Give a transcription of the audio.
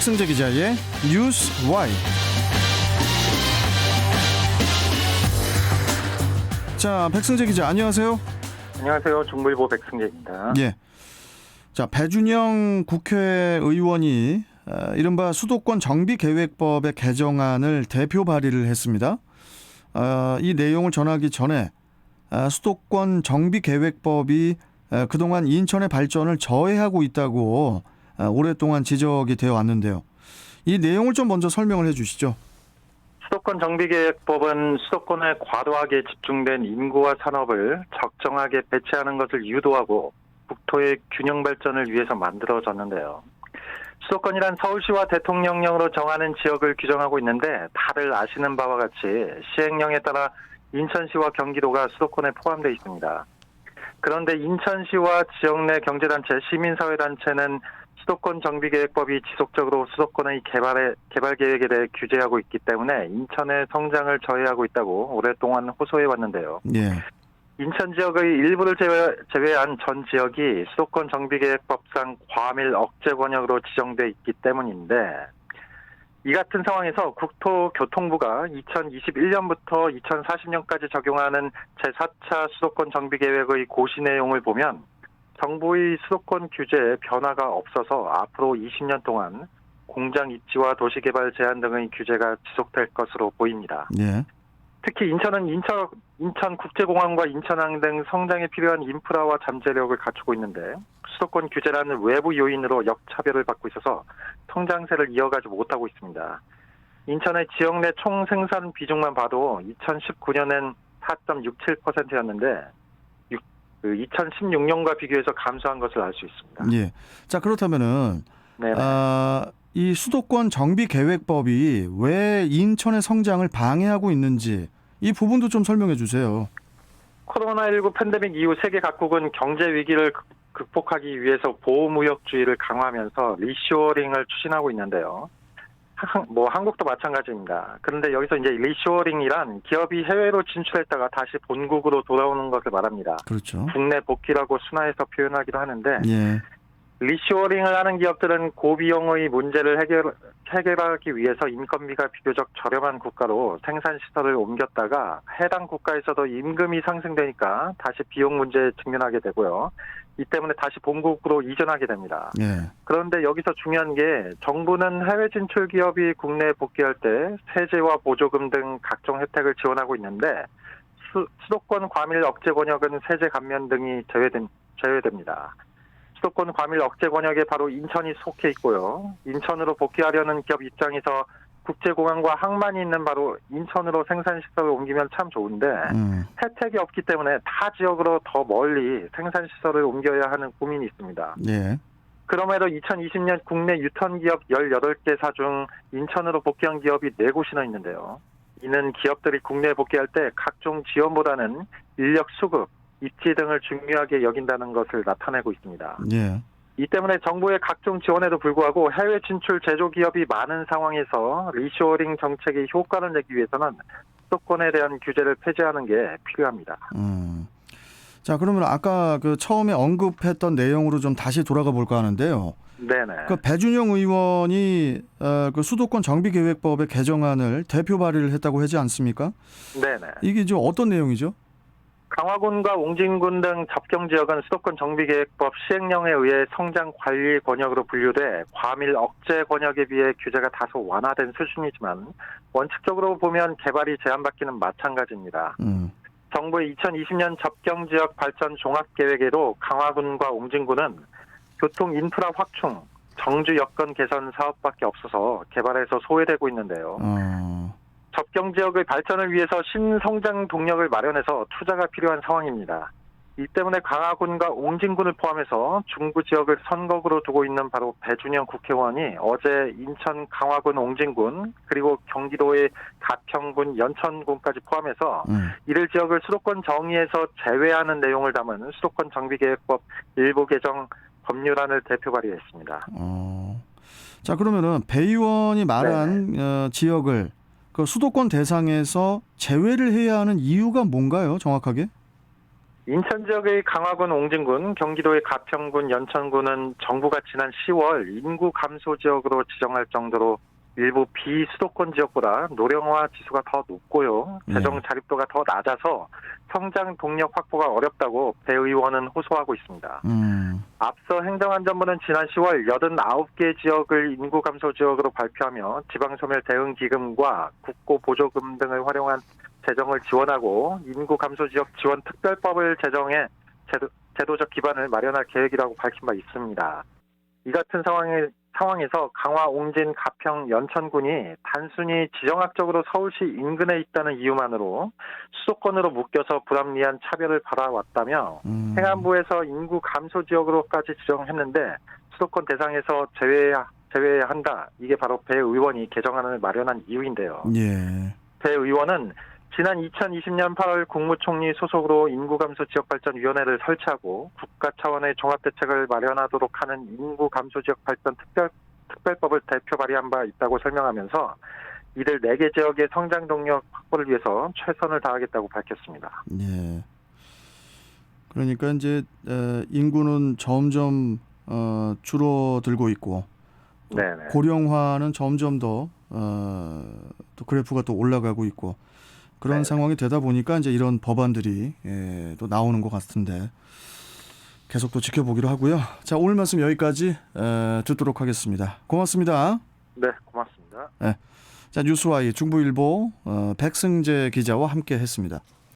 백승재 기자의 뉴스 와이. 자, 백승재 기자 안녕하세요. 안녕하세요. 중부일보 백승재입니다. 예. 자, 배준영 국회의원이 어, 이른바 수도권 정비계획법의 개정안을 대표 발의를 했습니다. 어, 이 내용을 전하기 전에 아, 수도권 정비계획법이 어, 그동안 인천의 발전을 저해하고 있다고 어, 오랫동안 지적이 되어 왔는데요. 이 내용을 좀 먼저 설명을 해 주시죠. 수도권 정비계획법은 수도권에 과도하게 집중된 인구와 산업을 적정하게 배치하는 것을 유도하고 국토의 균형 발전을 위해서 만들어졌는데요. 수도권이란 서울시와 대통령령으로 정하는 지역을 규정하고 있는데 다들 아시는 바와 같이 시행령에 따라 인천시와 경기도가 수도권에 포함되어 있습니다. 그런데 인천시와 지역 내 경제단체, 시민사회단체는 수도권 정비계획법이 지속적으로 수도권의 개발에, 개발 계획에 대해 규제하고 있기 때문에 인천의 성장을 저해하고 있다고 오랫동안 호소해 왔는데요. 예. 인천 지역의 일부를 제외, 제외한 전 지역이 수도권 정비계획법상 과밀 억제 권역으로 지정돼 있기 때문인데 이 같은 상황에서 국토교통부가 2021년부터 2040년까지 적용하는 제4차 수도권 정비계획의 고시 내용을 보면 정부의 수도권 규제에 변화가 없어서 앞으로 20년 동안 공장 입지와 도시개발 제한 등의 규제가 지속될 것으로 보입니다. 예. 특히 인천은 인천, 인천 국제공항과 인천항 등 성장에 필요한 인프라와 잠재력을 갖추고 있는데 수도권 규제라는 외부 요인으로 역차별을 받고 있어서 성장세를 이어가지 못하고 있습니다. 인천의 지역 내 총 생산 비중만 봐도 2019년엔 4.67%였는데 2016년과 비교해서 감소한 것을 알 수 있습니다. 예. 자, 그렇다면은 네. 아, 이 수도권 정비 계획법이 왜 인천의 성장을 방해하고 있는지 이 부분도 좀 설명해 주세요. 코로나19 팬데믹 이후 세계 각국은 경제 위기를 극- 극복하기 위해서 보호무역주의를 강화하면서 리쇼어링을 추진하고 있는데요. 한- 뭐 한국도 마찬가지입니다. 그런데 여기서 이제 리쇼어링이란 기업이 해외로 진출했다가 다시 본국으로 돌아오는 것을 말합니다. 그렇죠. 국내 복귀라고 순화해서 표현하기도 하는데 예. 리쇼어링을 하는 기업들은 고비용의 문제를 해결, 해결하기 위해서 인건비가 비교적 저렴한 국가로 생산 시설을 옮겼다가 해당 국가에서도 임금이 상승되니까 다시 비용 문제에 직면하게 되고요. 이 때문에 다시 본국으로 이전하게 됩니다. 예. 그런데 여기서 중요한 게 정부는 해외 진출 기업이 국내에 복귀할 때 세제와 보조금 등 각종 혜택을 지원하고 있는데 수, 수도권 과밀 억제 권역은 세제 감면 등이 제외된, 제외됩니다. 수도권 과밀 억제 권역에 바로 인천이 속해 있고요. 인천으로 복귀하려는 기업 입장에서 국제공항과 항만이 있는 바로 인천으로 생산시설을 옮기면 참 좋은데 음. 혜택이 없기 때문에 타 지역으로 더 멀리 생산시설을 옮겨야 하는 고민이 있습니다. 예. 그럼에도 2020년 국내 유턴 기업 18개사 중 인천으로 복귀한 기업이 4곳이나 있는데요. 이는 기업들이 국내에 복귀할 때 각종 지원보다는 인력 수급, 입지 등을 중요하게 여긴다는 것을 나타내고 있습니다. 예. 이 때문에 정부의 각종 지원에도 불구하고 해외 진출 제조 기업이 많은 상황에서 리쇼어링 정책의 효과를 내기 위해서는 수도권에 대한 규제를 폐지하는 게 필요합니다. 음. 자, 그러면 아까 그 처음에 언급했던 내용으로 좀 다시 돌아가 볼까 하는데요. 네네. 그 배준영 의원이 어, 그 수도권 정비계획법의 개정안을 대표 발의를 했다고 하지 않습니까? 네네. 이게 좀 어떤 내용이죠? 강화군과 옹진군 등 접경 지역은 수도권 정비계획법 시행령에 의해 성장 관리 권역으로 분류돼 과밀 억제 권역에 비해 규제가 다소 완화된 수준이지만 원칙적으로 보면 개발이 제한받기는 마찬가지입니다. 음. 정부의 2020년 접경 지역 발전 종합 계획에도 강화군과 옹진군은 교통 인프라 확충, 정주 여건 개선 사업밖에 없어서 개발에서 소외되고 있는데요. 어. 접경 지역의 발전을 위해서 신성장 동력을 마련해서 투자가 필요한 상황입니다. 이 때문에 강화군과 옹진군을 포함해서 중부 지역을 선거구로 두고 있는 바로 배준영 국회의원이 어제 인천 강화군 옹진군 그리고 경기도의 가평군 연천군까지 포함해서 음. 이를 지역을 수도권 정의에서 제외하는 내용을 담은 수도권 정비계획법 일부 개정 법률안을 대표 발의했습니다. 어. 자, 그러면은 배 의원이 말한 어, 지역을 그 수도권 대상에서 제외를 해야 하는 이유가 뭔가요, 정확하게? 인천 지역의 강화군, 옹진군, 경기도의 가평군, 연천군은 정부가 지난 10월 인구 감소 지역으로 지정할 정도로 일부 비수도권 지역보다 노령화 지수가 더 높고요. 네. 재정 자립도가 더 낮아서 성장 동력 확보가 어렵다고 배 의원은 호소하고 있습니다. 음, 앞서 행정안전부는 지난 10월 89개 지역을 인구 감소 지역으로 발표하며 지방소멸 대응 기금과 국고 보조금 등을 활용한 재정을 지원하고 인구 감소 지역 지원 특별법을 제정해 제도, 제도적 기반을 마련할 계획이라고 밝힌 바 있습니다. 이 같은 상황에 상황에서 강화, 옹진, 가평, 연천군이 단순히 지정학적으로 서울시 인근에 있다는 이유만으로 수도권으로 묶여서 불합리한 차별을 받아왔다며 음. 행안부에서 인구 감소 지역으로까지 지정했는데 수도권 대상에서 제외해야, 제외해야 한다. 이게 바로 배 의원이 개정안을 마련한 이유인데요. 예. 배 의원은 지난 2020년 8월 국무총리 소속으로 인구감소 지역발전위원회를 설치하고 국가 차원의 종합대책을 마련하도록 하는 인구감소 지역 발전 특별, 특별법을 대표 발의한 바 있다고 설명하면서 이들 4개 지역의 성장 동력 확보를 위해서 최선을 다하겠다고 밝혔습니다. 예. 그러니까 이제 에, 인구는 점점 어, 줄어들고 있고 또 네네. 고령화는 점점 더 어, 또 그래프가 또 올라가고 있고 그런 네네. 상황이 되다 보니까 이제 이런 법안들이 예, 또 나오는 것 같은데 계속 또 지켜보기로 하고요. 자 오늘 말씀 여기까지 에, 듣도록 하겠습니다. 고맙습니다. 네, 고맙습니다. 자 뉴스와이 중부일보 어, 백승재 기자와 함께했습니다.